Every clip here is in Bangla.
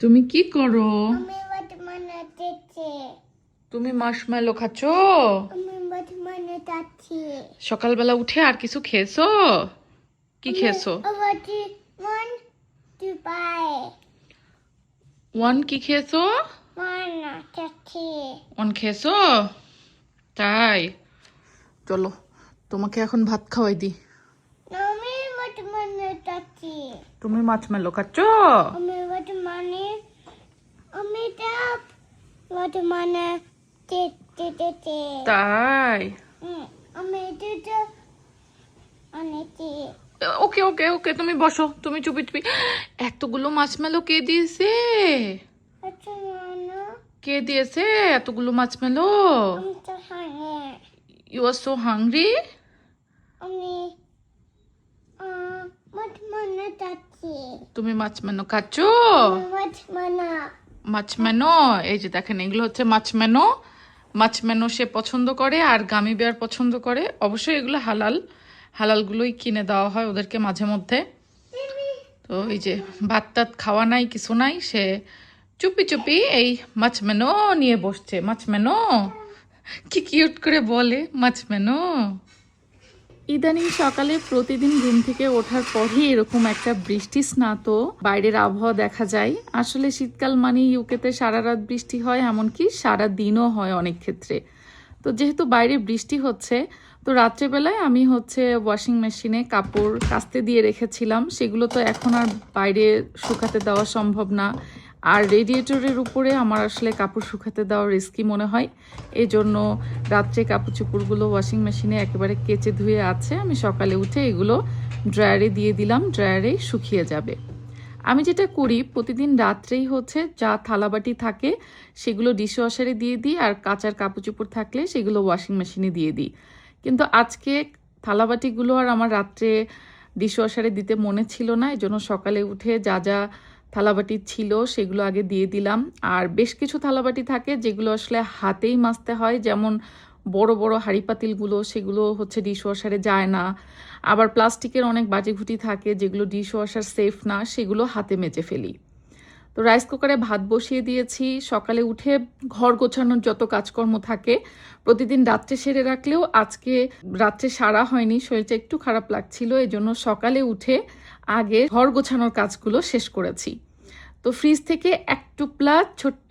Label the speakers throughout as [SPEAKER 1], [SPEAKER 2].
[SPEAKER 1] তুমি কি করো? তুমি মাসমেলো খাচ্ছ? সকালবেলা উঠে আর কিছু খেয়েছো? কি খেয়েছো? ওয়ান কি খেয়েছো? ওয়ান খেয়েছো? তাই। চলো তোমাকে এখন ভাত খাওয়াই দি
[SPEAKER 2] আমি বর্তমানে যাচ্ছি।
[SPEAKER 1] তুমি মাছমেলো খাচ্ছ
[SPEAKER 2] আমি বর্তমানে আমি যাব যেতে
[SPEAKER 1] তাই? ওকে ওকে ওকে তুমি বসো তুমি চুপি চুপি। এতগুলো মাছমেলো কে দিয়েছে?
[SPEAKER 2] আচ্ছা মানো
[SPEAKER 1] কে দিয়েছে এতগুলো marshmallow you are so hungry তুমি মাছমেনো খাচ্ছ?
[SPEAKER 2] বর্তমানে
[SPEAKER 1] মাছমেনো এই যে দেখেন, এগুলো হচ্ছে মাছমেনো মাছমেনো সে পছন্দ করে আর গামি বেয়ার পছন্দ করে। অবশ্যই এগুলো হালাল। হালালগুলোই কিনে দেওয়া হয় ওদেরকে মাঝে মধ্যে। তো এই যে ভাত টাত খাওয়া নাই, কিছু নাই, সে চুপি চুপি এই মাছমেনো নিয়ে বসছে। মাছমেনো কি কিউট করে বলে মাছমেনো ইদানিং সকালে প্রতিদিন ঘুম থেকে ওঠার পরই এরকম একটা বৃষ্টি স্নাত বাইরের আবহাওয়া দেখা যায়। আসলে শীতকাল মানে ইউকেতে সারা রাত বৃষ্টি হয়, এমনকি সারা দিনও হয় অনেক ক্ষেত্রে। তো যেহেতু বাইরে বৃষ্টি হচ্ছে, তো রাত্রেবেলায় আমি হচ্ছে ওয়াশিং মেশিনে কাপড় কাস্তে দিয়ে রেখেছিলাম। সেগুলো তো এখন আর বাইরে শুকাতে দেওয়া সম্ভব না। আর রেডিয়েটরের উপরে আমার আসলে কাপড় শুকাতে দেওয়া রিস্কি মনে হয়। এই জন্য রাত্রে কাপড় চোপড়গুলো ওয়াশিং মেশিনে একেবারে কেচে ধুয়ে আছে। আমি সকালে উঠে এগুলো ড্রায়ারে দিয়ে দিলাম। ড্রায়ারেই শুকিয়ে যাবে। আমি যেটা করি, প্রতিদিন রাত্রেই হচ্ছে যা থালাবাটি থাকে সেগুলো ডিশওয়াশারে দিয়ে দিই আর কাচার কাপড় চোপড় থাকলে সেগুলো ওয়াশিং মেশিনে দিয়ে দিই। কিন্তু আজকে থালাবাটিগুলো আর আমার রাত্রে ডিশওয়াশারে দিতে মনে ছিল না। এই জন্য সকালে উঠে যা যা থালাবাটি ছিল, সেগুলো আগে দিয়ে দিলাম। আর বেশ কিছু থালাবাটি থাকে যেগুলো আসলে হাতেই মাজতে হয়। যেমন বড় বড় হাঁড়ি পাতিলগুলো, সেগুলো হচ্ছে ডিশওয়াশারে যায় না। আবার প্লাস্টিকের অনেক বাটিঘুটি থাকে যেগুলো ডিশওয়াশার সেফ না, সেগুলো হাতে মেজে ফেলি। তো রাইস কুকারে ভাত বসিয়ে দিয়েছি। সকালে উঠে ঘর গোছানোর যত কাজকর্ম থাকে, প্রতিদিন রাত্রে সেরে রাখলেও আজকে রাত্রে সারা হয়নি, শরীরটা একটু খারাপ লাগছিল এই জন্য সকালে উঠে আগে ঘর গোছানোর কাজগুলো শেষ করেছি। তো ফ্রিজ থেকে এক টুপলা ছোট্ট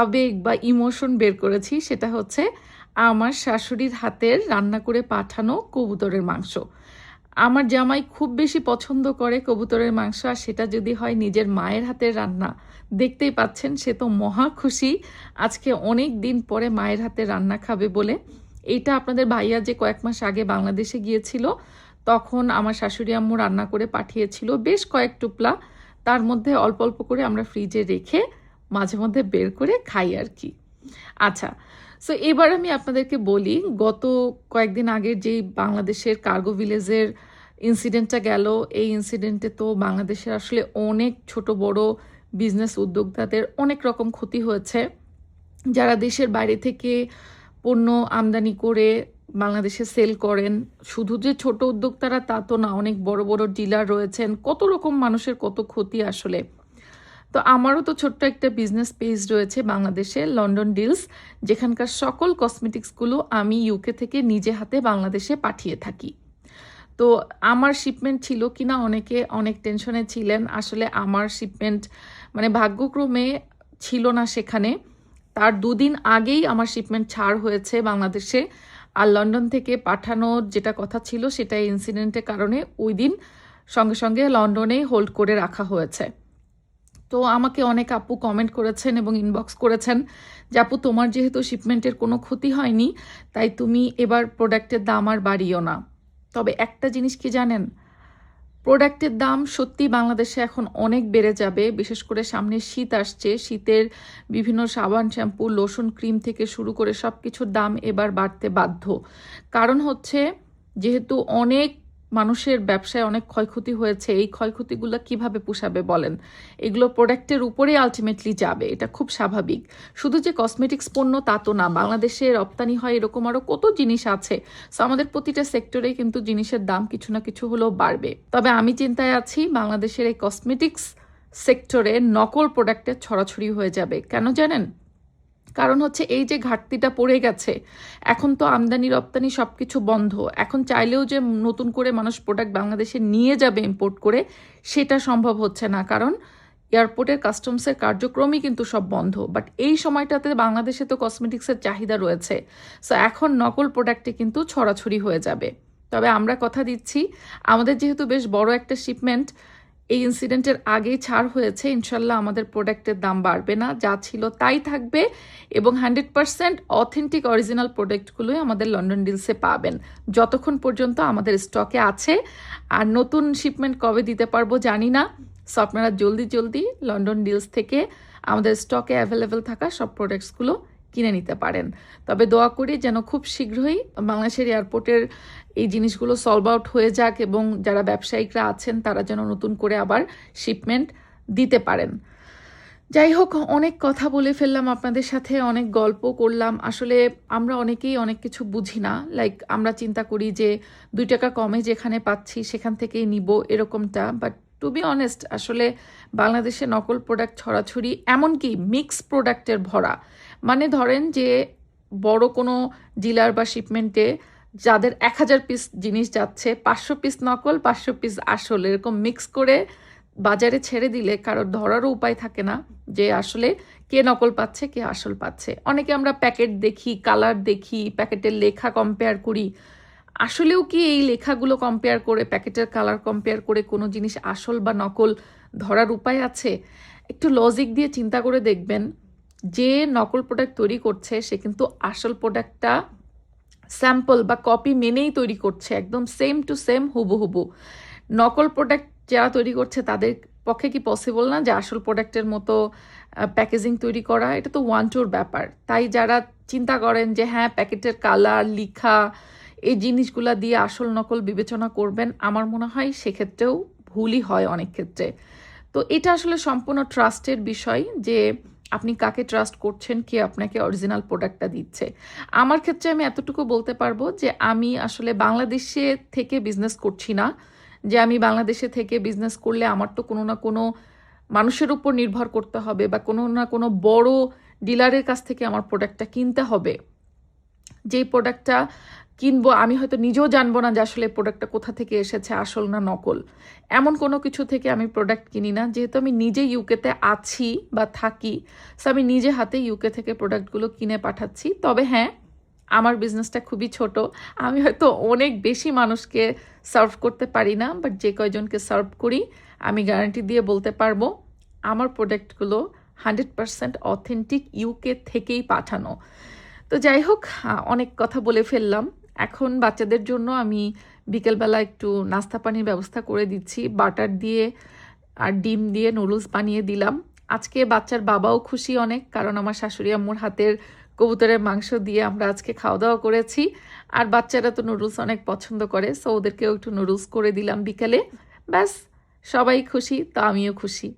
[SPEAKER 1] আবেগ বা ইমোশন বের করেছি, সেটা হচ্ছে আমার শাশুড়ির হাতের রান্না করে পাঠানো কবুতরের মাংস। আমার জামাই খুব বেশি পছন্দ করে কবুতরের মাংস, আর সেটা যদি হয় নিজের মায়ের হাতের রান্না। দেখতেই পাচ্ছেন, সে তো মহা খুশি। আজকে অনেক দিন পরে মায়ের হাতে রান্না খাবে বলে। এইটা আপনাদের ভাইয়া যে কয়েক মাস আগে বাংলাদেশে গিয়েছিল, তখন আমার শাশুড়ি আম্মু রান্না করে পাঠিয়েছিল বেশ কয়েক টুপলা। তার মধ্যে অল্প অল্প করে আমরা ফ্রিজে রেখে মাঝে মধ্যে বের করে খাই আর কি। আচ্ছা সো এবার আমি আপনাদেরকে বলি, গত কয়েকদিন আগের যেই বাংলাদেশের কার্গো ভিলেজের ইনসিডেন্টটা গেল। এই ইনসিডেন্টে তো বাংলাদেশের আসলে অনেক ছোট বড় বিজনেস উদ্যোক্তাদের অনেক রকম ক্ষতি হয়েছে। যারা দেশের বাইরে থেকে পণ্য আমদানি করে বাংলাদেশে সেল করেন, শুধু যে ছোট উদ্যোক্তারা তা তো না, অনেক বড় বড় ডিলার রয়েছেন, কত রকম মানুষের কত ক্ষতি আসলে। তো আমারও তো ছোট্ট একটা বিজনেস পেজ রয়েছে বাংলাদেশে লন্ডন ডিলস যেখানকার সকল কসমেটিক্সগুলো আমি ইউকে থেকে নিজে হাতে বাংলাদেশে পাঠিয়ে থাকি। তো আমার শিপমেন্ট ছিল কিনা অনেকে অনেক টেনশনে ছিলেন। আসলে আমার শিপমেন্ট মানে ভাগ্যক্রমে ছিল না সেখানে। তার দুদিন আগেই আমার শিপমেন্ট ছাড় হয়েছে বাংলাদেশে। আর লন্ডন থেকে পাঠানোর যেটা কথা ছিল সেটা ইনসিডেন্টের কারণে ওই দিন সঙ্গে সঙ্গে লন্ডনেই হোল্ড করে রাখা হয়েছে। তো আমাকে অনেক আপু কমেন্ট করেছেন এবং ইনবক্স করেছেন যে, আপু, তোমার যেহেতু শিপমেন্টের কোনো ক্ষতি হয়নি, তাই তুমি এবার প্রোডাক্টের দাম আর বাড়িও না। তবে একটা জিনিস কি জানেন? প্রোডাক্টের দাম সত্যি বাংলাদেশে এখন অনেক বেড়ে যাবে। বিশেষ করে সামনে শীত আসছে। শীতের বিভিন্ন সাবান, শ্যাম্পু, লোশন, ক্রিম থেকে শুরু করে সব কিছুর দাম এবার বাড়তে বাধ্য। কারণ হচ্ছে, যেহেতু অনেক মানুষের ব্যবসায় অনেক ক্ষয়ক্ষতি হয়েছে, এই ক্ষয়ক্ষতিগুলো কীভাবে পোষাবে বলেন? এগুলো প্রোডাক্টের উপরেই আলটিমেটলি যাবে, এটা খুব স্বাভাবিক। শুধু যে কসমেটিক্স পণ্য তা তো না, বাংলাদেশে রপ্তানি হয় এরকম আরও কত জিনিস আছে। সো আমাদের প্রতিটা সেক্টরেই কিন্তু জিনিসের দাম কিছু না কিছু হলেও বাড়বে। তবে আমি চিন্তায় আছি, বাংলাদেশের এই কসমেটিক্স সেক্টরে নকল প্রোডাক্টের ছড়াছড়ি হয়ে যাবে। কেন জানেন? কারণ হচ্ছে এই যে ঘাটতিটা পড়ে গেছে, এখন তো আমদানি, রপ্তানি সব কিছু বন্ধ। এখন চাইলেও যে নতুন করে মানুষ প্রোডাক্ট বাংলাদেশে নিয়ে যাবে ইম্পোর্ট করে, সেটা সম্ভব হচ্ছে না। কারণ এয়ারপোর্টের কাস্টমসের কার্যক্রমই কিন্তু সব বন্ধ। বাট এই সময়টাতে বাংলাদেশে তো কসমেটিক্সের চাহিদা রয়েছে। সো এখন নকল প্রোডাক্টে কিন্তু ছড়াছড়ি হয়ে যাবে। তবে আমরা কথা দিচ্ছি, আমাদের যেহেতু বেশ বড় একটা শিপমেন্ট এই ইনসিডেন্টের আগেই ছাড় হয়েছে, ইনশাল্লাহ আমাদের প্রোডাক্টের দাম বাড়বে না, যা ছিল তাই থাকবে এবং হান্ড্রেড পার্সেন্ট অথেন্টিক অরিজিনাল প্রোডাক্টগুলোই আমাদের লন্ডন ডিলসে পাবেন। যতক্ষণ পর্যন্ত আমাদের স্টকে আছে, আর নতুন শিপমেন্ট কবে দিতে পারব জানি না। সো আপনারা জলদি জলদি লন্ডন ডিলস থেকে আমাদের স্টকে অ্যাভেলেবেল থাকা সব প্রোডাক্টসগুলো কিনে নিতে পারেন। তবে দোয়া করি যেন খুব শীঘ্রই বাংলাদেশের এয়ারপোর্টের এই জিনিসগুলো সলভ আউট হয়ে যাক এবং যারা ব্যবসায়িকরা আছেন, তারা যেন নতুন করে আবার শিপমেন্ট দিতে পারেন। যাই হোক, অনেক কথা বলে ফেললাম আপনাদের সাথে, অনেক গল্প করলাম। আসলে আমরা অনেকেই অনেক কিছু বুঝি না। লাইক আমরা চিন্তা করি যে দুই টাকা কমে যেখানে পাচ্ছি সেখান থেকেই নিব এরকমটা। বাট টু বি অনেস্ট আসলে বাংলাদেশে নকল প্রোডাক্ট ছড়াছড়ি এমনকি মিক্স প্রোডাক্টের ভরা। মানে ধরেন যে বড় কোনো ডিলার বা শিপমেন্টে যাদের এক হাজার পিস জিনিস যাচ্ছে, পাঁচশো পিস নকল, পাঁচশো পিস আসল, এরকম মিক্স করে বাজারে ছেড়ে দিলে কারোর ধরারও উপায় থাকে না যে আসলে কে নকল পাচ্ছে, কে আসল পাচ্ছে। অনেকে আমরা প্যাকেট দেখি, কালার দেখি, প্যাকেটের লেখা কম্পেয়ার করি। আসলেও কি এই লেখাগুলো কম্পেয়ার করে, প্যাকেটের কালার কম্পেয়ার করে কোনো জিনিস আসল বা নকল ধরার উপায় আছে? একটু লজিক দিয়ে চিন্তা করে দেখবেন। যে নকল প্রোডাক্ট তৈরি করছে, সে কিন্তু আসল প্রোডাক্টটা স্যাম্পল বা কপি মেনেই তৈরি করছে, একদম সেম টু সেম হুবহুবু। নকল প্রোডাক্ট যারা তৈরি করছে, তাদের পক্ষে কি পসিবল না যে আসল প্রোডাক্টের মতো প্যাকেজিং তৈরি করা? এটা তো ওয়ান টুর ব্যাপার। তাই যারা চিন্তা করেন যে হ্যাঁ প্যাকেটের কালার লিখা, এই জিনিসগুলা দিয়ে আসল নকল বিবেচনা করবেন, আমার মনে হয় সেক্ষেত্রেও ভুলই হয় অনেক ক্ষেত্রে। তো এটা আসলে সম্পূর্ণ ট্রাস্টের বিষয় যে আপনি কাকে ট্রাস্ট করছেন, কে আপনাকে অরিজিনাল প্রোডাক্টটা দিচ্ছে? আমার ক্ষেত্রে আমি এতটুকু বলতে পারব যে আমি আসলে বাংলাদেশে থেকে বিজনেস করছি না। যে আমি বাংলাদেশে থেকে বিজনেস করলে আমার তো কোনো না কোনো মানুষের উপর নির্ভর করতে হবে বা কোনো না কোনো বড় ডিলারের কাছ থেকে আমার প্রোডাক্টটা কিনতে হবে। যেই প্রোডাক্টটা কিনবো, আমি হয়তো নিজেও জানব না যে আসলে প্রোডাক্টটা কোথা থেকে এসেছে, আসল না নকল। এমন কোনো কিছু থেকে আমি প্রোডাক্ট কিনি না। যেহেতু আমি নিজে ইউকেতে আছি বা থাকি সো আমি নিজে হাতে ইউকে থেকে প্রোডাক্টগুলো কিনে পাঠাচ্ছি। তবে হ্যাঁ আমার বিজনেসটা খুবই ছোট। আমি হয়তো অনেক বেশি মানুষকে সার্ভ করতে পারি না বাট যে কয়জনকে সার্ভ করি, আমি গ্যারান্টি দিয়ে বলতে পারব, আমার প্রোডাক্টগুলো হান্ড্রেড পারসেন্ট অথেন্টিক ইউকে থেকেই পাঠানো। তো যাই হোক অনেক কথা বলে ফেললাম। এখন বাচ্চাদের জন্য আমি বিকেলবেলা একটু নাস্তা পানির ব্যবস্থা করে দিচ্ছি। বাটার দিয়ে আর ডিম দিয়ে নুডলস বানিয়ে দিলাম। আজকে বাচ্চার বাবাও খুশি অনেক, কারণ আমার শাশুড়ি আম্মুর হাতের কবুতরের মাংস দিয়ে আমরা আজকে খাওয়া দাওয়া করেছি। আর বাচ্চারা তো নুডলস অনেক পছন্দ করে, সো ওদেরকেও একটু নুডলস করে দিলাম বিকেলে। ব্যাস, সবাই খুশি, তো আমিও খুশি।